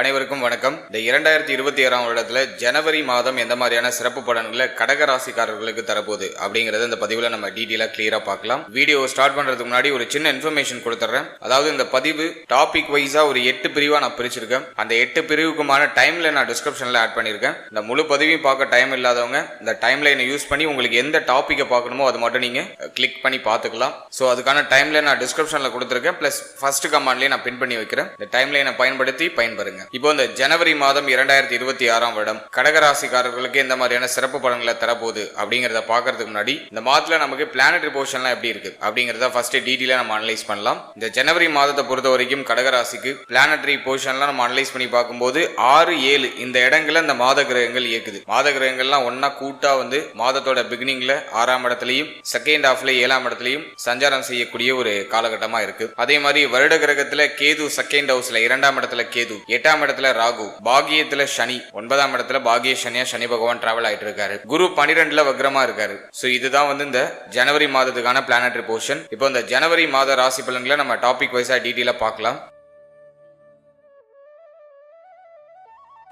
அனைவருக்கும் வணக்கம். இந்த இரண்டாயிரத்தி இருபத்தி ஏழாம் வருடத்துல ஜனவரி மாதம் எந்த மாதிரியான சிறப்பு பலன்களை கடக ராசிக்காரர்களுக்கு தரப்போகுது அப்படிங்கறத இந்த பதிவுல நம்ம டீட்டெயிலா கிளியரா பார்க்கலாம். வீடியோ ஸ்டார்ட் பண்றதுக்கு முன்னாடி ஒரு சின்ன இன்ஃபர்மேஷன் கொடுத்துட்றேன் அதாவது இந்த பதிவு டாபிக் வைஸா ஒரு எட்டு பிரிவா நான் பிரிச்சிருக்கேன். அந்த எட்டு பிரிவுக்குமான டைம்ல நான் டிஸ்கிரிப்ஷன்ல ஆட் பண்ணியிருக்கேன். இந்த முழு பதிவையும் பார்க்க டைம் இல்லாதவங்க இந்த டைம் லைனை யூஸ் பண்ணி உங்களுக்கு எந்த டாப்பிக்கை பார்க்கணுமோ அது மட்டும் நீங்க கிளிக் பண்ணி பார்த்துக்கலாம். ஸோ அதுக்கான டைம்ல நான் டிஸ்கிரிப்ஷன்ல கொடுத்துருக்கேன். பிளஸ் ஃபர்ஸ்ட் கமாண்ட்லயே நான் பின் பண்ணி வைக்கிறேன். இந்த டைம் லைனை பயன்படுத்தி பயன்பெறுங்க. இப்போ இந்த ஜனவரி மாதம் இரண்டாயிரத்தி இருபத்தி ஆறாம் வருடம் கடகராசிக்காரர்களுக்கு எந்த மாதிரியான சிறப்பு பலன்களை தரப்போகுது அப்படிங்கறத பார்க்கறதுக்கு முன்னாடி இந்த மாதத்துல நமக்கு பிளானட் போர்ஷன்லாம் எப்படி இருக்கு அப்படிங்கறத ஃபர்ஸ்ட் டீட்டெயிலாக நம்ம அனலைஸ் பண்ணலாம். இந்த ஜனவரி மாதத்தை பொறுத்த வரைக்கும் கடகராசிக்கு பிளானட்ரி போர்ஷன்லாம் நம்ம அனலைஸ் பண்ணி பார்க்கும்போது ஆறு ஏழு இந்த இடங்கள்ல இந்த மாத கிரகங்கள் இயக்குது. மாத கிரகங்கள்லாம் ஒன்னா கூட்டா வந்து மாதத்தோட பிகினிங்ல ஆறாம் இடத்துலயும் செகண்ட் ஹாஃப்ல ஏழாம் இடத்துலயும் சஞ்சாரம் செய்யக்கூடிய ஒரு காலகட்டமா இருக்கு. அதே மாதிரி வருட கிரகத்துல கேது செகண்ட் ஹவுஸ்ல இரண்டாம் இடத்துல கேது எட்டாம் இடத்துல ராகு பாகியத்துல சனி ஒன்பதாம் இடத்துல பாகிய சனியா சனி பகவான் டிராவல் ஆயிட்டு இருக்காரு. குரு பனிரெண்டுல வக்ரமா இருக்காரு. சோ இதுதான் வந்து இந்த ஜனவரி மாதத்துக்கான பிளானட்ரி போர்ஷன் இப்போ இந்த ஜனவரி மாத ராசி பலன்களை நம்ம டாபிக் வைஸா டீட்டெயிலா பார்க்கலாம்.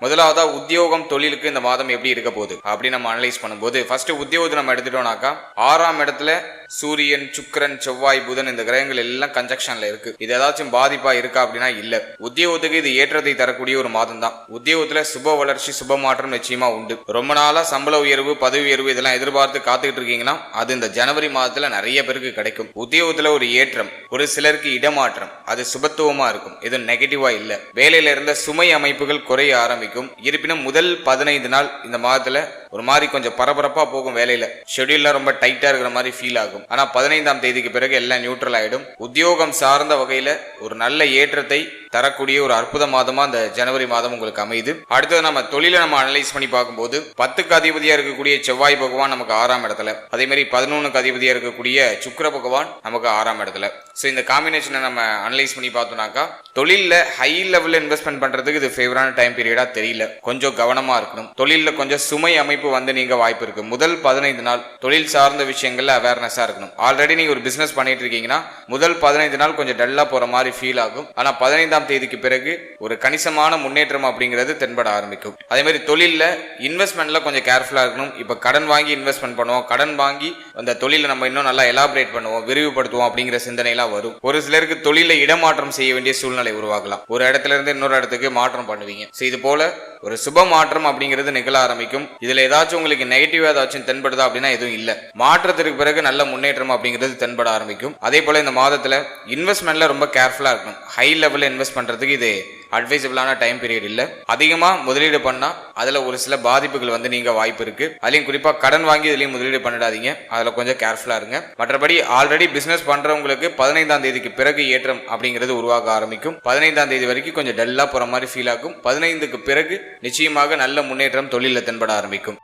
முதலாவதா உத்தியோகம் தொழிலுக்கு இந்த மாதம் எப்படி இருக்க போகுது? அப்படின்னு நம்ம அனலைஸ் பண்ணும்போது ஃபர்ஸ்ட் உத்தியோகத்தை நம்ம எடுத்துட்டோம்னாக்கா ஆறாம் இடத்துல சூரியன் சுக்கிரன் செவ்வாய் புதன் இந்த கிரகங்கள் எல்லாம் கன்ஜக்ஷன்ல இருக்கு. இது ஏதாச்சும் பாதிப்பா இருக்கா அப்படின்னா இல்ல. உத்தியோகத்துக்கு இது ஏற்றத்தை தரக்கூடிய ஒரு மாதம் தான் உத்தியோகத்துல சுப வளர்ச்சி சுப மாற்றம் நிச்சயமா உண்டு. ரொம்ப நாளா சம்பள உயர்வு பதவி உயர்வு இதெல்லாம் எதிர்பார்த்து காத்துக்கிட்டு இருக்கீங்கன்னா அது இந்த ஜனவரி மாதத்துல நிறைய பேருக்கு கிடைக்கும். உத்தியோகத்துல ஒரு ஏற்றம் ஒரு சிலருக்கு இடமாற்றம் அது சுபத்துவமா இருக்கும். எதுவும் நெகட்டிவா இல்ல. வேலையில இருந்த சுமை அமைப்புகள் குறைய ஆரம்பிக்கும். இருப்பினும் முதல் பதினைந்து நாள் இந்த மாதத்தில் ஒரு மாதிரி கொஞ்சம் பரபரப்பாக போகும் வேலையில். ஷெட்யூல்லாம் ரொம்ப டைட்டாக இருக்கிற மாதிரி ஃபீல் ஆகும். ஆனால் பதினைந்தாம் தேதிக்கு பிறகு எல்லாம் நியூட்ரல் ஆகிடும் உத்தியோகம் சார்ந்த வகையில் ஒரு நல்ல ஏற்றத்தை தரக்கூடிய ஒரு அற்புத மாதமாக அந்த ஜனவரி மாதம் உங்களுக்கு அமையுது. அடுத்தது நம்ம தொழிலை நம்ம அனலைஸ் பண்ணி பார்க்கும்போது பத்துக்கு அதிபதியாக இருக்கக்கூடிய செவ்வாய் பகவான் நமக்கு ஆறாம் இடத்துல. அதே மாதிரி பதினொன்றுக்கு அதிபதியாக இருக்கக்கூடிய சுக்கிர பகவான் நமக்கு ஆறாம் இடத்துல. ஸோ இந்த காம்பினேஷனை நம்ம அனலைஸ் பண்ணி பார்த்தோம்னாக்கா தொழிலில் ஹை லெவலில் இன்வெஸ்ட்மெண்ட் பண்ணுறதுக்கு இது ஃபேவரான டைம் பீரியடாக தெரியல. கொஞ்சம் கவனமாக இருக்கணும். தொழிலில் கொஞ்சம் சுமை அமைப்பு வந்து நீங்க வாய்ப்பு இருக்கு. முதல் பதினைந்து நாள் தொழில் சார்ந்த விஷயங்கள்ல அவேர்னஸா இருக்கணும். ஆல்ரெடி நீங்க ஒரு பிசினஸ் பண்ணிட்டு இருக்கீங்கன்னா முதல் பதினைந்து நாள் கொஞ்சம் டல்லா போற மாதிரி ஃபீல் ஆகும். ஆனா பதினைந்தாம் தேதிக்கு பிறகு ஒரு கணிசமான முன்னேற்றம் அப்படிங்கிறது தென்பட ஆரம்பிக்கும். அதே மாதிரி தொழிலில் இன்வெஸ்ட்மெண்ட்ல கொஞ்சம் கேர்ஃபுல்லா இருக்கணும். இப்போ கடன் வாங்கி இன்வெஸ்ட்மெண்ட் பண்ணுவோம். கடன் வாங்கி அந்த தொழிலை நம்ம இன்னும் நல்லா எலாபரேட் பண்ணுவோம் விரிவுபடுத்துவோம் அப்படிங்கிற சிந்தனைலாம் வரும். ஒரு சிலருக்கு தொழில இடமாற்றம் செய்ய வேண்டிய சூழ்நிலை உருவாகலாம். ஒரு இடத்துல இருந்து இன்னொரு இடத்துக்கு மாற்றம் பண்ணுவீங்க. ஸோ இது போல ஒரு சுப மாற்றம் அப்படிங்கிறது நிகழ ஆரம்பிக்கும். இதுல ஏதாச்சும் உங்களுக்கு நெகட்டிவ் ஏதாச்சும் தென்படுதா அப்படின்னா எதுவும் இல்லை. மாற்றத்திற்கு பிறகு நல்ல முன்னேற்றம் அப்படிங்கிறது தென்பட ஆரம்பிக்கும். அதே போல இந்த மாதத்துல இன்வெஸ்ட்மெண்ட்ல ரொம்ப கேர்ஃபுல்லா இருக்கணும். ஹை லெவலில் இன்வெஸ்ட் பண்றதுக்கு இது அட்வைசபிளான டைம் பீரியட் இல்ல. அதிகமா முதலீடு பண்ணா அதுல ஒரு சில பாதிப்புகள் வந்து நீங்க வாய்ப்பு இருக்கு. அதுலயும் குறிப்பா கடன் வாங்கி இதுலயும் முதலீடு பண்ணிடாதீங்க. அதுல கொஞ்சம் கேர்ஃபுல்லா இருங்க. மற்றபடி ஆல்ரெடி பிசினஸ் பண்றவங்களுக்கு பதினைந்தாம் தேதிக்கு பிறகு ஏற்றம் அப்படிங்கிறது உருவாக ஆரம்பிக்கும். பதினைந்தாம் தேதி வரைக்கும் கொஞ்சம் டல்லா போற மாதிரி ஃபீல் ஆகும். பதினைந்துக்கு பிறகு நிச்சயமாக நல்ல முன்னேற்றம் தொழிலில் தென்பட ஆரம்பிக்கும்.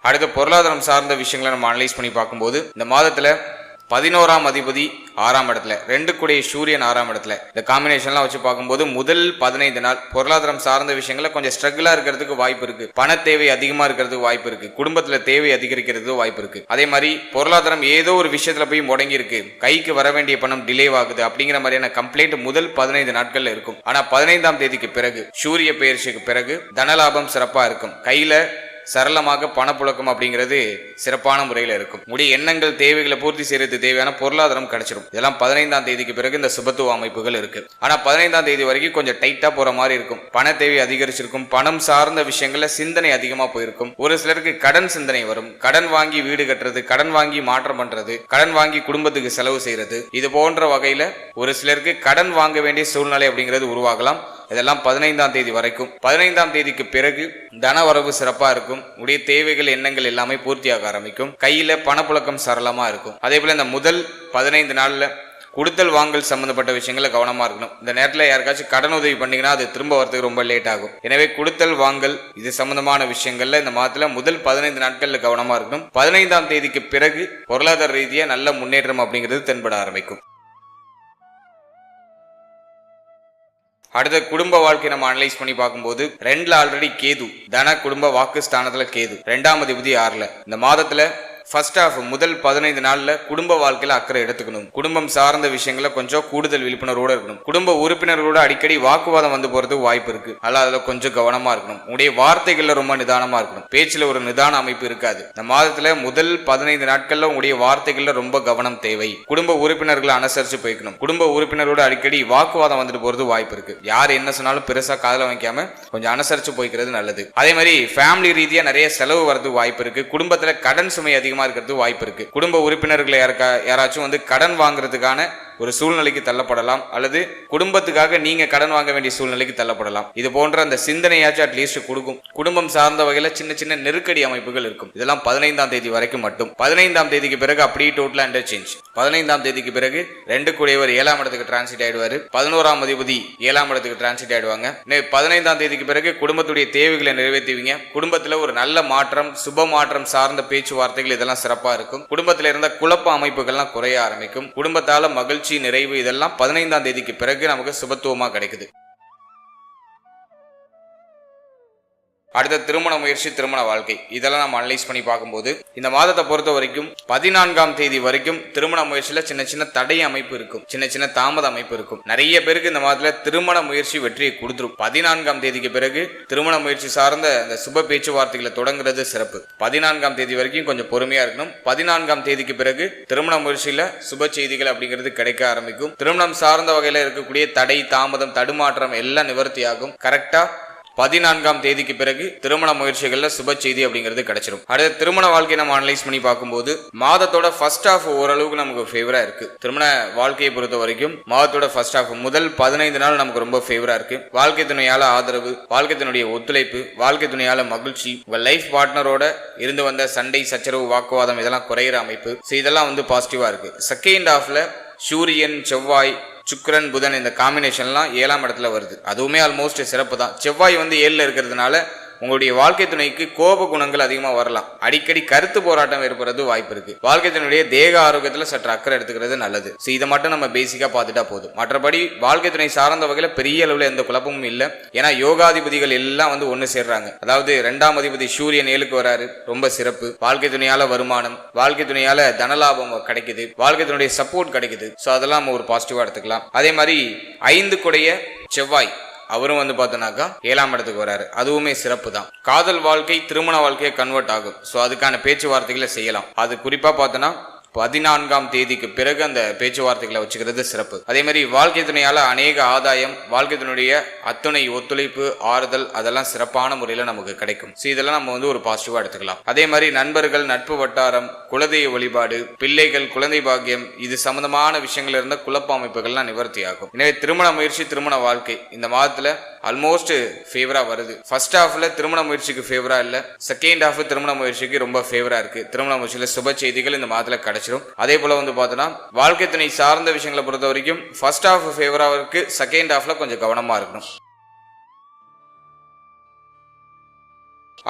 அடுத்த பொருளாதாரம் சார்ந்த விஷயங்களை நம்ம அனலைஸ் பண்ணி பார்க்கும்போது இந்த மாதத்துல பதினோராம் அதிபதி ஆறாம் இடத்துல ரெண்டு கூடிய சூரியன் ஆறாம் இடத்துல. இந்த காம்பினேஷன்லாம் வச்சு பார்க்கும்போது முதல் பதினைந்து நாள் பொருளாதாரம் சார்ந்த விஷயங்கள கொஞ்சம் ஸ்ட்ரகிளா இருக்கிறதுக்கு வாய்ப்பு இருக்கு. பண தேவை அதிகமா இருக்கிறதுக்கு வாய்ப்பு இருக்கு. குடும்பத்துல தேவை அதிகரிக்கிறதுக்கு வாய்ப்பு இருக்கு. அதே மாதிரி பொருளாதாரம் ஏதோ ஒரு விஷயத்துல போய் முடங்கி இருக்கு. கைக்கு வர வேண்டிய பணம் டிலே ஆகுது அப்படிங்கிற மாதிரியான கம்ப்ளைண்ட் முதல் பதினைந்து நாட்கள்ல இருக்கும். ஆனா பதினைந்தாம் தேதிக்கு பிறகு சூரிய பயிற்சிக்கு பிறகு தனலாபம் சிறப்பா இருக்கும். கையில சரளமாக பணப்புழக்கம் அப்படிங்கிறது சிறப்பான முறையில் இருக்கும். உடைய எண்ணங்கள் தேவைகளை பூர்த்தி செய்யறது தேவையான பொருளாதாரம் கிடைச்சிடும். இதெல்லாம் பதினைந்தாம் தேதிக்கு பிறகு இந்த சுபத்துவ அமைப்புகள் இருக்கு. ஆனா பதினைந்தாம் தேதி வரைக்கும் கொஞ்சம் டைட்டா போற மாதிரி இருக்கும். பண தேவை அதிகரிச்சிருக்கும். பணம் சார்ந்த விஷயங்கள்ல சிந்தனை அதிகமா போயிருக்கும். ஒரு சிலருக்கு கடன் சிந்தனை வரும். கடன் வாங்கி வீடு கட்டுறது கடன் வாங்கி மாற்றம் பண்றது கடன் வாங்கி குடும்பத்துக்கு செலவு செய்யறது இது போன்ற வகையில ஒரு சிலருக்கு கடன் வாங்க வேண்டிய சூழ்நிலை அப்படிங்கிறது உருவாகலாம். இதெல்லாம் பதினைந்தாம் தேதி வரைக்கும். பதினைந்தாம் தேதிக்கு பிறகு தன வரவு சிறப்பா இருக்கும். உடைய தேவைகள் எண்ணங்கள் எல்லாமே பூர்த்தியாக ஆரம்பிக்கும். கையில பணப்புழக்கம் சரளமா இருக்கும். அதே போல இந்த முதல் பதினைந்து நாள்ல கொடுத்தல் வாங்கல் சம்பந்தப்பட்ட விஷயங்கள கவனமா இருக்கணும். இந்த நேரத்தில் யாருக்காச்சும் கடன் உதவி பண்ணீங்கன்னா அது திரும்ப வரதுக்கு ரொம்ப லேட் ஆகும். எனவே கொடுத்தல் வாங்கல் இது சம்பந்தமான விஷயங்கள்ல இந்த மாதத்துல முதல் பதினைந்து நாட்கள்ல கவனமா இருக்கணும். பதினைந்தாம் தேதிக்கு பிறகு பொருளாதார ரீதியா நல்ல முன்னேற்றம் அப்படிங்கிறது தென்பட ஆரம்பிக்கும். அடுத்த குடும்ப வாழ்க்கை நம்ம அனலைஸ் பண்ணி பார்க்கும்போது ரெண்டுல ஆல்ரெடி கேது. தன குடும்ப வாக்கு ஸ்தானத்துல கேது. ரெண்டாம் அதிபதி ஆறுல. இந்த மாதத்துல ஃபர்ஸ்ட் ஆஃப் முதல் பதினைந்து நாள்ல குடும்ப வாழ்க்கையில அக்கறை எடுத்துக்கணும். குடும்பம் சார்ந்த விஷயங்கள கொஞ்சம் கூடுதல் விழிப்புணர்வோட இருக்கணும். குடும்ப உறுப்பினர்களோட அடிக்கடி வாக்குவாதம் வந்து போறதுக்கு வாய்ப்பு இருக்கு. அதனால அதுல கொஞ்சம் கவனமா இருக்கணும். உடைய வார்த்தைகள்ல ரொம்ப நிதானமா இருக்கணும். பேச்சுல ஒரு நிதான அமைப்பு இருக்காது. இந்த மாதத்துல முதல் பதினைந்து நாட்கள்ல உங்களுடைய வார்த்தைகள்ல ரொம்ப கவனம் தேவை. குடும்ப உறுப்பினர்களை அனுசரிச்சு போய்க்கணும். குடும்ப உறுப்பினரோட அடிக்கடி வாக்குவாதம் வந்துட்டு போறது வாய்ப்பு இருக்கு. யார் என்ன சொன்னாலும் பெருசா காதல வைக்காம கொஞ்சம் அனுசரிச்சு போய்க்கிறது நல்லது. அதே மாதிரி ஃபேமிலி ரீதியா நிறைய செலவு வரது வாய்ப்பு இருக்கு. குடும்பத்துல கடன் சுமை அதிகமாக இருக்கிறதுக்கு வாய்ப்பு இருக்கு. குடும்ப உறுப்பினர்கள் யாருக்கா யாராச்சும் வந்து கடன் வாங்குறதுக்கான ஒரு சூழ்நிலைக்கு தள்ளப்படலாம் அல்லது குடும்பத்துக்காக நீங்க கடன் வாங்க வேண்டிய சூழ்நிலைக்கு தள்ளப்படலாம். இது போன்ற அந்த சிந்தனையாச்சும் அட்லீஸ்ட் கொடுக்கும். குடும்பம் சார்ந்த வகையில சின்ன சின்ன நெருக்கடி அமைப்புகள் இருக்கும். இதெல்லாம் பதினைந்தாம் தேதி வரைக்கும் மட்டும். பதினைந்தாம் தேதிக்கு பிறகு அப்படியே டோட்டல் அண்டர் சேஞ்ச் பதினைந்தாம் தேதிக்கு பிறகு ரெண்டு கூடியவர் ஏழாம் இடத்துக்கு டிரான்சிட் ஆயிடுவாரு. பதினோராம் அதிபதி ஏழாம் இடத்துக்கு டிரான்சிட் ஆயிடுவாங்க. பதினைந்தாம் தேதிக்கு பிறகு குடும்பத்துடைய தேவைகளை நிறைவேற்றுவீங்க. குடும்பத்துல ஒரு நல்ல மாற்றம் சுப மாற்றம் சார்ந்த பேச்சுவார்த்தைகள் இதெல்லாம் சிறப்பா இருக்கும். குடும்பத்துல இருந்த குழப்ப அமைப்புகள்லாம் குறைய ஆரம்பிக்கும். குடும்பத்தால மகிழ்ச்சி நிறைவு இதெல்லாம் பதினைந்தாம் தேதிக்கு பிறகு நமக்கு சுபத்துவமாக கிடைக்குது. அடுத்த திருமண முயற்சி திருமண வாழ்க்கை. இதெல்லாம் நம்ம அனலைஸ் பண்ணி பார்க்கும்போது இந்த மாதத்தை பொறுத்த வரைக்கும் பதினான்காம் தேதி வரைக்கும் திருமண முயற்சியில சின்ன சின்ன தடை அமைப்பு இருக்கும். சின்ன சின்ன தாமத அமைப்பு இருக்கும். நிறைய பேருக்கு இந்த மாதத்துல திருமண முயற்சி வெற்றியை கொடுத்துரும். பதினான்காம் தேதிக்கு பிறகு திருமண முயற்சி சார்ந்த அந்த சுப பேச்சுவார்த்தைகளை தொடங்குறது சிறப்பு. பதினான்காம் தேதி வரைக்கும் கொஞ்சம் பொறுமையா இருக்கணும். பதினான்காம் தேதிக்கு பிறகு திருமண முயற்சியில சுப செய்திகள் அப்படிங்கிறது கிடைக்க ஆரம்பிக்கும். திருமணம் சார்ந்த வகையில இருக்கக்கூடிய தடை தாமதம் தடுமாற்றம் எல்லாம் நிவர்த்தியாகும். கரெக்டா பதினான்காம் தேதிக்கு பிறகு திருமண முயற்சிகள்ல சுப செய்தி அப்படிங்கிறது கிடைச்சிடும் அடுத்த திருமண வாழ்க்கையை நம்ம அனலைஸ் பண்ணி பார்க்கும்போது மாதத்தோட ஃபர்ஸ்ட் ஹாஃப் ஓரளவுக்கு நமக்கு ஃபேவரா இருக்கு. திருமண வாழ்க்கையை பொறுத்த வரைக்கும் மாதத்தோட ஃபர்ஸ்ட் ஹாஃப் முதல் பதினைந்து நாள் நமக்கு ரொம்ப ஃபேவரா இருக்கு. வாழ்க்கை துணையால ஆதரவு வாழ்க்கை துணையுடைய ஒத்துழைப்பு வாழ்க்கை துணையால மகிழ்ச்சி உங்க லைஃப் பார்ட்னரோட இருந்து வந்த சண்டை சச்சரவு வாக்குவாதம் இதெல்லாம் குறையிற அமைப்பு. ஸோ இதெல்லாம் வந்து பாசிட்டிவா இருக்கு. செகண்ட் ஹாஃப்ல சூரியன் செவ்வாய் சுக்கரன் புதன் இந்த காம்பினேஷன்லாம் ஏழாம் இடத்துல வருது. அதுவுமே ஆல்மோஸ்ட் சிறப்பு தான் செவ்வாய் வந்து ஏழில் இருக்கிறதுனால உங்களுடைய வாழ்க்கை துணைக்கு கோப குணங்கள் அதிகமாக வரலாம். அடிக்கடி கருத்து போராட்டம் ஏற்படுறது வாய்ப்பு இருக்கு. வாழ்க்கை துணையுடைய தேக ஆரோக்கியத்தில் சற்று அக்கறை எடுத்துக்கிறது நல்லது. ஸோ இதை மட்டும் நம்ம பேசிக்காக பார்த்துட்டா போதும். மற்றபடி வாழ்க்கை துணை சார்ந்த வகையில் பெரிய அளவில் எந்த குழப்பமும் இல்லை. ஏன்னா யோகாதிபதிகள் எல்லாம் வந்து ஒன்று சேர்றாங்க. அதாவது ரெண்டாம் அதிபதி சூரியன் ஏழுக்கு வராரு. ரொம்ப சிறப்பு. வாழ்க்கை துணையால வருமானம். வாழ்க்கை துணையால தனலாபம் கிடைக்குது. வாழ்க்கை துணையுடைய சப்போர்ட் கிடைக்குது. ஸோ அதெல்லாம் நம்ம ஒரு பாசிட்டிவாக எடுத்துக்கலாம். அதே மாதிரி ஐந்து குடைய செவ்வாய். அவரும் வந்து பார்த்தோன்னாக்கா ஏழாம் இடத்துக்கு வராரு. அதுவுமே சிறப்பு தான் காதல் வாழ்க்கை திருமண வாழ்க்கையை கன்வெர்ட் ஆகும். ஸோ அதுக்கான பேச்சுவார்த்தைகளை செய்யலாம். அது குறிப்பாக பார்த்தோன்னா பதினான்காம் தேதிக்கு பிறகு அந்த பேச்சுவார்த்தைகளை வச்சுக்கிறது சிறப்பு. அதே மாதிரி வாழ்க்கை துணையால் அநேக ஆதாயம் வாழ்க்கை துணையுடைய அத்துணை ஒத்துழைப்பு ஆறுதல் அதெல்லாம் சிறப்பான முறையில் நமக்கு கிடைக்கும். ஸோ இதெல்லாம் நம்ம வந்து ஒரு பாசிட்டிவாக எடுத்துக்கலாம். அதே மாதிரி நண்பர்கள் நட்பு வட்டாரம் குலதெய்வ வழிபாடு பிள்ளைகள் குழந்தை பாக்கியம் இது சம்பந்தமான விஷயங்கள் இருந்த குழப்ப அமைப்புகள்லாம் நிவர்த்தி ஆகும் எனவே திருமண முயற்சி திருமண வாழ்க்கை இந்த மாதத்தில் ஆல்மோஸ்ட் ஃபேவரா வருது. ஃபர்ஸ்ட் ஹாஃப்ல திருமண முயற்சிக்கு ஃபேவரா இல்ல. செகண்ட் ஹாஃப் திருமண முயற்சிக்கு ரொம்ப ஃபேவரா இருக்கு. திருமண முயற்சியில சுப செய்திகள் இந்த மாதத்துல கிடைச்சிரும். அதே போல வந்து பார்த்தோன்னா வாழ்க்கை துணை சார்ந்த விஷயங்களை பொறுத்த வரைக்கும் ஃபர்ஸ்ட் ஹாஃப் ஃபேவரா இருக்கு. செகண்ட் ஹாஃப்ல கொஞ்சம் கவனமா இருக்கணும்.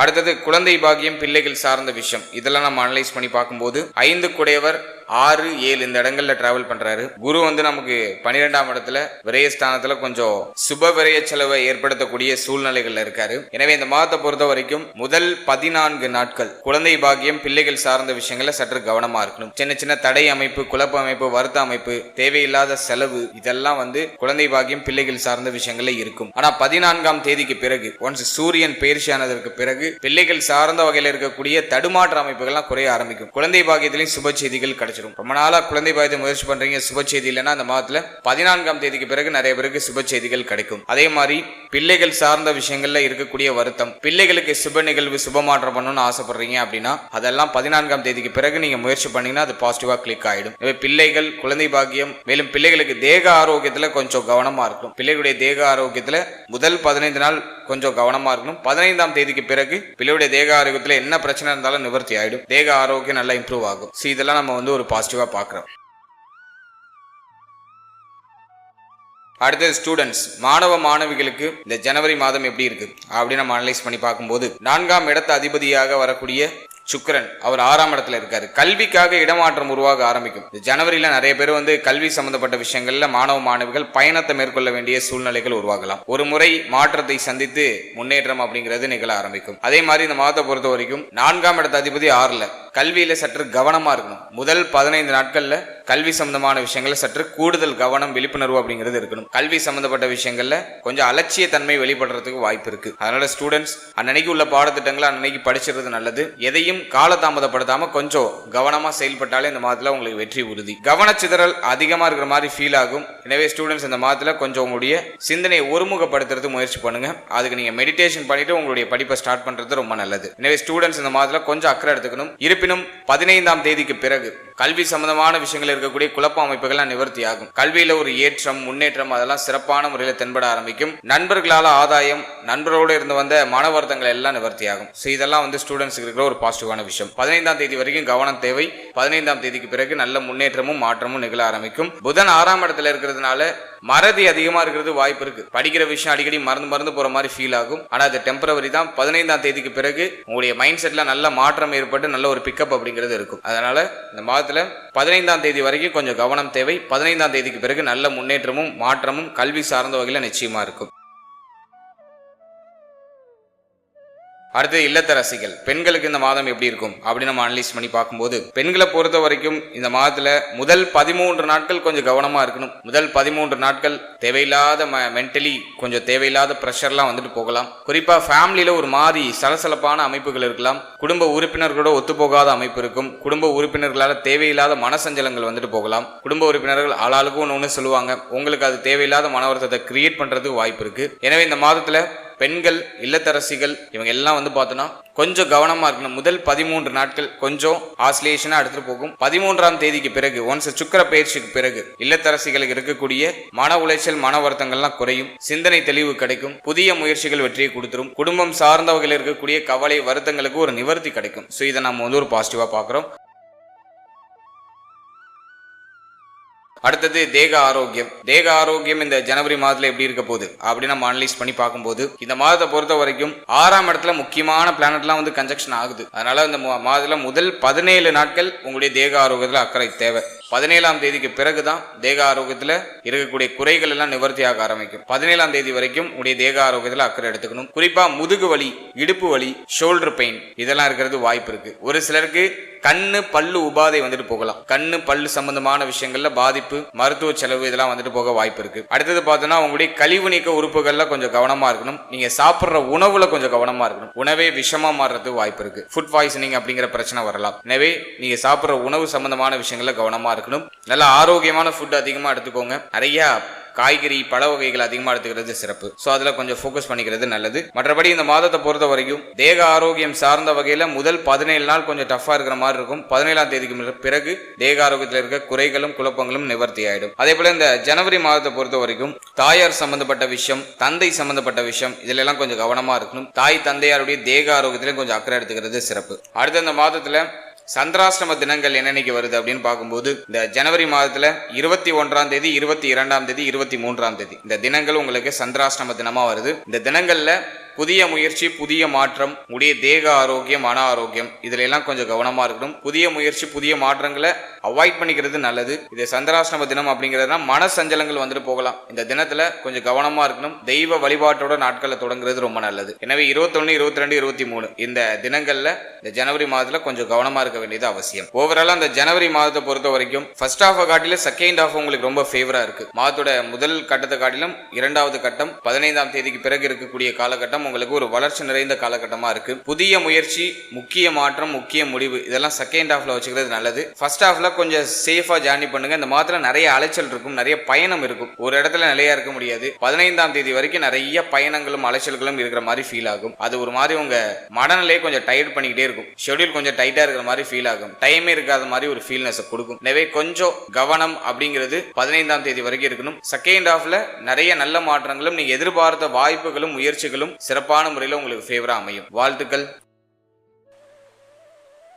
அடுத்தது குழந்தை பாக்கியம் பிள்ளைகள் சார்ந்த விஷயம். இதெல்லாம் நம்ம அனலைஸ் பண்ணி பார்க்கும்போது ஐந்து குடையவர் ஆறு ஏழு இந்த இடங்கள்ல டிராவல் பண்றாரு. குரு வந்து நமக்கு பன்னிரெண்டாம் இடத்துல விரயஸ்தானத்துல கொஞ்சம் சுப விரய செலவை ஏற்படுத்தக்கூடிய சூழ்நிலைகள்ல இருக்காரு. எனவே இந்த மாதத்தை பொறுத்த வரைக்கும் முதல் பதினான்கு நாட்கள் குழந்தை பாக்கியம் பிள்ளைகள் சார்ந்த விஷயங்களை சற்று கவனமா இருக்கணும். சின்ன சின்ன தடை அமைப்பு குழப்ப அமைப்பு வருத்த அமைப்பு தேவையில்லாத செலவு இதெல்லாம் வந்து குழந்தை பாக்கியம் பிள்ளைகள் சார்ந்த விஷயங்கள்ல இருக்கும். ஆனா பதினான்காம் தேதிக்கு பிறகு ஒன்ஸ் சூரியன் பயிற்சியானதற்கு பிறகு பிள்ளைகள் சார்ந்த வகையில் இருக்கக்கூடிய தடுமாற்ற அமைப்புகள்லாம் குறைய ஆரம்பிக்கும். குழந்தை பாக்கியத்திலையும் சுப செய்திகள் கிடைச்சிடும் ரொம்ப நாளா குழந்தை பாக்கியத்தை முயற்சி பண்றீங்க சுப செய்தி இல்லைன்னா அந்த மாதத்துல பதினான்காம் தேதிக்கு பிறகு நிறைய பேருக்கு சுப செய்திகள் கிடைக்கும். அதே மாதிரி பிள்ளைகள் சார்ந்த விஷயங்கள்ல இருக்கக்கூடிய வருத்தம் பிள்ளைகளுக்கு சுப நிகழ்வு சுப மாற்றம் பண்ணணும்னு ஆசைப்படுறீங்க அப்படின்னா அதெல்லாம் பதினான்காம் தேதிக்கு பிறகு நீங்க முயற்சி பண்ணீங்கன்னா அது பாசிட்டிவா கிளிக் ஆயிடும். பிள்ளைகள் குழந்தை பாக்கியம் மேலும் பிள்ளைகளுக்கு தேக ஆரோக்கியத்துல கொஞ்சம் கவனமா இருக்கும் பிள்ளைகளுடைய தேக ஆரோக்கியத்துல முதல் பதினைந்து நாள் கொஞ்சம் கவனமா இருக்கணும். பதினைந்தாம் தேதிக்கு பிறகு பிள்ளையுடைய தேக ஆரோக்கியத்துல என்ன பிரச்சனை இருந்தாலும் நிவர்த்தி ஆயிடும். தேக ஆரோக்கியம் நல்லா இம்ப்ரூவ் ஆகும். ஸோ இதெல்லாம் நம்ம வந்து ஒரு பாசிட்டிவா பாக்குறோம் அடுத்தது ஸ்டூடெண்ட்ஸ் மாணவ மாணவிகளுக்கு இந்த ஜனவரி மாதம் எப்படி இருக்கு? அப்படின்னு நம்ம அனலைஸ் பண்ணி பார்க்கும்போது நான்காம் இடத்த அதிபதியாக வரக்கூடிய சுக்கரன் அவர் ஆறாம் இடத்துல இருக்காரு. கல்விக்காக இடமாற்றம் உருவாக ஆரம்பிக்கும். ஜனவரியில நிறைய பேர் வந்து கல்வி சம்பந்தப்பட்ட விஷயங்கள்ல மாணவ மாணவிகள் பயணத்தை மேற்கொள்ள வேண்டிய சூழ்நிலைகள் உருவாகலாம். ஒரு முறை மாற்றத்தை சந்தித்து முன்னேற்றம் அப்படிங்கிறது நிகழ ஆரம்பிக்கும். அதே மாதிரி இந்த மாதத்தை பொறுத்த வரைக்கும் நான்காம் இடத்த அதிபதி ஆறுல. கல்வியில சற்று கவனமா இருக்கணும். முதல் பதினைந்து நாட்கள்ல கல்வி சம்பந்தமான விஷயங்கள்ல சற்று கூடுதல் கவனம் விழிப்புணர்வு அப்படிங்கிறது இருக்கணும். கல்வி சம்பந்தப்பட்ட விஷயங்கள்ல கொஞ்சம் அலட்சிய தன்மை வெளிப்படுறதுக்கு வாய்ப்பு இருக்கு. அதனால ஸ்டூடெண்ட்ஸ் அன்னன்னைக்கு உள்ள பாடத்திட்டங்களை அன்னன்னைக்கு படிச்சிருது நல்லது. எதையும் காலதாமதப்படுத்தாம கொஞ்சம் கவனமா செயல்பட்டாலே இந்த மாதத்துல உங்களுக்கு வெற்றி உறுதி. கவனச்சிதறல் அதிகமா இருக்கிற மாதிரி ஃபீல் ஆகும். எனவே ஸ்டூடெண்ட்ஸ் இந்த மாதத்துல கொஞ்சம் உங்களுடைய சிந்தனையை ஒருமுகப்படுத்துறது முயற்சி பண்ணுங்க. அதுக்கு நீங்க மெடிடேஷன் பண்ணிட்டு உங்களுடைய படிப்பை ஸ்டார்ட் பண்றது ரொம்ப நல்லது. எனவே ஸ்டூடெண்ட்ஸ் இந்த மாதத்துல கொஞ்சம் அக்கறை எடுத்துக்கணும். இருப்பினும் பதினைந்தாம் தேதிக்கு பிறகு கல்வி சம்பந்தமான விஷயங்கள் இருக்கக்கூடிய குழப்ப அமைப்புகள்லாம் நிவர்த்தி ஆகும் கல்வியில ஒரு ஏற்றம் முன்னேற்றம் அதெல்லாம் சிறப்பான முறையில் தென்பட ஆரம்பிக்கும். நண்பர்களால ஆதாயம் நண்பரோடு இருந்து வந்த மன வருத்தங்கள் எல்லாம் நிவர்த்தி ஆகும் ஸோ இதெல்லாம் வந்து ஸ்டூடெண்ட்ஸ்க்கு இருக்கிற ஒரு பாசிட்டிவான விஷயம். பதினைந்தாம் தேதி வரைக்கும் கவனம் தேவை. பதினைந்தாம் தேதிக்கு பிறகு நல்ல முன்னேற்றமும் மாற்றமும் நிகழ ஆரம்பிக்கும். புதன் ஆறாம் இடத்துல இருக்கிறதுனால மறதி அதிகமா இருக்கிறது வாய்ப்பு இருக்கு. படிக்கிற விஷயம் அடிக்கடி மறந்து மறந்து போற மாதிரி ஃபீல் ஆகும். ஆனா அது டெம்பரவரி தான். பதினைந்தாம் தேதிக்கு பிறகு உங்களுடைய மைண்ட் செட்ல நல்ல மாற்றம் ஏற்பட்டு நல்ல ஒரு பிக்கப் அப்படிங்கிறது இருக்கும். அதனால இந்த மாதத்தில் பதினைந்தாம் தேதி வரைக்கும் கொஞ்சம் கவனம் தேவை. பதினைந்தாம் தேதிக்கு பிறகு நல்ல முன்னேற்றமும் மாற்றமும் கல்வி சார்ந்த வகையில் நிச்சயமா இருக்கும். அடுத்து இல்லத்தரசிகள். பெண்களுக்கு இந்த மாதம் எப்படி இருக்கும்? அப்படின்னு நம்ம அனலைஸ் பண்ணி பார்க்கும்போது பெண்களை பொறுத்த வரைக்கும் இந்த மாதத்துல முதல் பதிமூன்று நாட்கள் கொஞ்சம் கவனமா இருக்கணும். முதல் பதிமூன்று நாட்கள் தேவையில்லாத மென்டலி கொஞ்சம் தேவையில்லாத ப்ரெஷர்லாம் வந்துட்டு போகலாம். குறிப்பா ஃபேமிலியில ஒரு மாதிரி சலசலப்பான அமைப்புகள் இருக்கலாம். குடும்ப உறுப்பினர்களோட ஒத்துப்போகாத அமைப்பு இருக்கும். குடும்ப உறுப்பினர்களால தேவையில்லாத மனசஞ்சலங்கள் வந்துட்டு போகலாம். குடும்ப உறுப்பினர்கள் ஆளாளுக்கும் ஒன்று ஒன்று சொல்லுவாங்க. உங்களுக்கு அது தேவையில்லாத மன வருத்தத்தை கிரியேட் பண்றதுக்கு வாய்ப்பு இருக்கு. எனவே இந்த மாதத்துல பெண்கள் இல்லத்தரசிகள் இவங்க எல்லாம் வந்து பார்த்தோன்னா கொஞ்சம் கவனமா இருக்கணும். முதல் பதிமூன்று நாட்கள் கொஞ்சம் ஆசிலேஷனா எடுத்துட்டு போகும். பதிமூன்றாம் தேதிக்கு பிறகு ஒன்ஸ் சுக்கர பயிற்சிக்கு பிறகு இல்லத்தரசிகளுக்கு இருக்கக்கூடிய மன உளைச்சல் மன வருத்தங்கள்லாம் குறையும். சிந்தனை தெளிவு கிடைக்கும். புதிய முயற்சிகள் வெற்றியை கொடுத்துரும். குடும்பம் சார்ந்தவர்கள் இருக்கக்கூடிய கவலை வருத்தங்களுக்கு ஒரு நிவர்த்தி கிடைக்கும். ஸோ இதை நம்ம வந்து ஒரு பாசிட்டிவா பார்க்குறோம். அடுத்தது தேக ஆரோக்கியம். தேக ஆரோக்கியம் இந்த ஜனவரி மாதத்துல எப்படி இருக்க போகுது? அப்படின்னு நம்ம அனலைஸ் பண்ணி பார்க்கும்போது இந்த மாதத்தை பொறுத்த வரைக்கும் ஆறாம் இடத்துல முக்கியமான பிளானட்லாம் வந்து கன்ஜெக்ஷன் ஆகுது. அதனால இந்த மா- மாதத்துல முதல் பதினேழு நாட்கள் உங்களுடைய தேக ஆரோக்கியத்தில் அக்கறை தேவை. பதினேழாம் தேதிக்கு பிறகுதான் தேக ஆரோக்கியத்தில் இருக்கக்கூடிய குறைகள் எல்லாம் நிவர்த்தி ஆக ஆரம்பிக்கும். பதினேழாம் தேதி வரைக்கும் உடைய தேக ஆரோக்கியத்தில் அக்கறை எடுத்துக்கணும். குறிப்பா முதுகு வலி இடுப்பு வலி ஷோல்டர் பெயின் இதெல்லாம் இருக்கிறது வாய்ப்பு இருக்கு. ஒரு சிலருக்கு கண்ணு பல்லு உபாதை வந்துட்டு போகலாம். கண்ணு பல்லு சம்பந்தமான விஷயங்கள்ல பாதிப்பு மருத்துவ செலவு இதெல்லாம் வந்துட்டு போக வாய்ப்பு இருக்கு. அடுத்தது பார்த்தோன்னா உங்களுடைய கழிவு நீக்க உறுப்புகள்ல கொஞ்சம் கவனமா இருக்கணும். நீங்க சாப்பிடுற உணவுல கொஞ்சம் கவனமா இருக்கணும். உணவே விஷமா மாறுறதுக்கு வாய்ப்பு இருக்கு. ஃபுட் பாய்சனிங் அப்படிங்கிற பிரச்சனை வரலாம். எனவே நீங்க சாப்பிடுற உணவு சம்பந்தமான விஷயங்கள்ல கவனமா இருக்கணும் நல்ல ஆரோக்கியமான ஃபுட் அதிகமா எடுத்துக்கோங்க. நிறைய காய்கறி பழ வகைகள் அதிகமாக எடுத்துக்கிறது சிறப்பு. ஸோ அதில் கொஞ்சம் ஃபோக்கஸ் பண்ணிக்கிறது நல்லது. மற்றபடி இந்த மாதத்தை பொறுத்த வரைக்கும் தேக ஆரோக்கியம் சார்ந்த வகையில் முதல் பதினேழு நாள் கொஞ்சம் டஃப்பாக இருக்கிற மாதிரி இருக்கும். பதினேழாம் தேதிக்கு பிறகு தேக ஆரோக்கியத்தில் இருக்க குறைகளும் குழப்பங்களும் நிவர்த்தி ஆயிடும். அதே போல இந்த ஜனவரி மாதத்தை பொறுத்த வரைக்கும் தாயார் சம்பந்தப்பட்ட விஷயம் தந்தை சம்பந்தப்பட்ட விஷயம் இதுல எல்லாம் கொஞ்சம் கவனமா இருக்கணும். தாய் தந்தையாருடைய தேக ஆரோக்கியத்திலையும் கொஞ்சம் அக்கறை எடுத்துக்கிறது சிறப்பு. அடுத்த இந்த மாதத்துல சந்திராசிரம தினங்கள் என்னன்னைக்கு வருது அப்படின்னு பார்க்கும்போது இந்த ஜனவரி மாதத்துல இருபத்தி ஒன்றாம் தேதி இருபத்தி இரண்டாம் தேதி இருபத்தி மூன்றாம் தேதி. இந்த தினங்கள் உங்களுக்கு சந்திராஷ்டம தினமா வருது. இந்த தினங்கள்ல புதிய முயற்சி புதிய மாற்றம் உடைய தேக ஆரோக்கியம் மன ஆரோக்கியம் இதுல எல்லாம் கொஞ்சம் கவனமா இருக்கணும். புதிய முயற்சி புதிய மாற்றங்களை அவாய்ட் பண்ணிக்கிறது நல்லது. இது சந்திராஷ்டம தினம் அப்படிங்கிறதுனா மன சஞ்சலங்கள் வந்துட்டு போகலாம். இந்த தினத்துல கொஞ்சம் கவனமா இருக்கணும். தெய்வ வழிபாட்டோட நாட்களை தொடங்குறது ரொம்ப நல்லது. எனவே இருபத்தொன்னு இருபத்தி ரெண்டு இருபத்தி மூணு இந்த தினங்கள்ல இந்த ஜனவரி மாதத்துல கொஞ்சம் கவனமா இருக்க வேண்டியது அவசியம். ஓவராலா இந்த ஜனவரி மாதத்தை பொறுத்த வரைக்கும் ஃபர்ஸ்ட் ஆஃப் காட்டில செகண்ட் ஹாஃப் உங்களுக்கு ரொம்ப ஃபேவரா இருக்கு. மாதத்தோட முதல் கட்டத்தை காட்டிலும் இரண்டாவது கட்டம் பதினைந்தாம் தேதிக்கு பிறகு இருக்கக்கூடிய காலகட்டம் உங்களுக்கு ஒரு வளர்ச்சி நிறைந்த காலகட்டமா இருக்கு. புதிய முயற்சி முக்கிய மாற்றம் முக்கிய முடிவு இதெல்லாம் செகண்ட் ஹாஃப்ல வச்சுக்கிறது நல்லது. ஃபர்ஸ்ட் ஹாஃப்ல கொஞ்சம் சேஃபா ஜேர்னி பண்ணுங்க. இந்த மாதத்துல நிறைய அலைச்சல் இருக்கும் நிறைய பயணம் இருக்கும். ஒரு இடத்துல நிலையா இருக்க முடியாது. பதினைந்தாம் தேதி வரைக்கும் நிறைய பயணங்களும் அலைச்சல்களும் இருக்கிற மாதிரி ஃபீல் ஆகும். அது ஒரு மாதிரி உங்க மனநிலையை கொஞ்சம் டைட் பண்ணிக்கிட்டே இருக்கும். ஷெட்யூல் கொஞ்சம் டைட்டா இருக்கிற மாதிரி ஃபீல் ஆகும். டைமே இருக்காத மாதிரி ஒரு ஃபீல்னஸ் கொடுக்கும். எனவே கொஞ்சம் கவனம் அப்படிங்கிறது பதினைந்தாம் தேதி வரைக்கும் இருக்கணும். செகண்ட் ஹாஃப்ல நிறைய நல்ல மாற்றங்களும் நீங்க எதிர்பார்த்த வாய்ப்புகளும் முயற்சிகளும் சிறப்பான முறையில் உங்களுக்கு ஃபேவராக அமையும். வாழ்த்துக்கள்.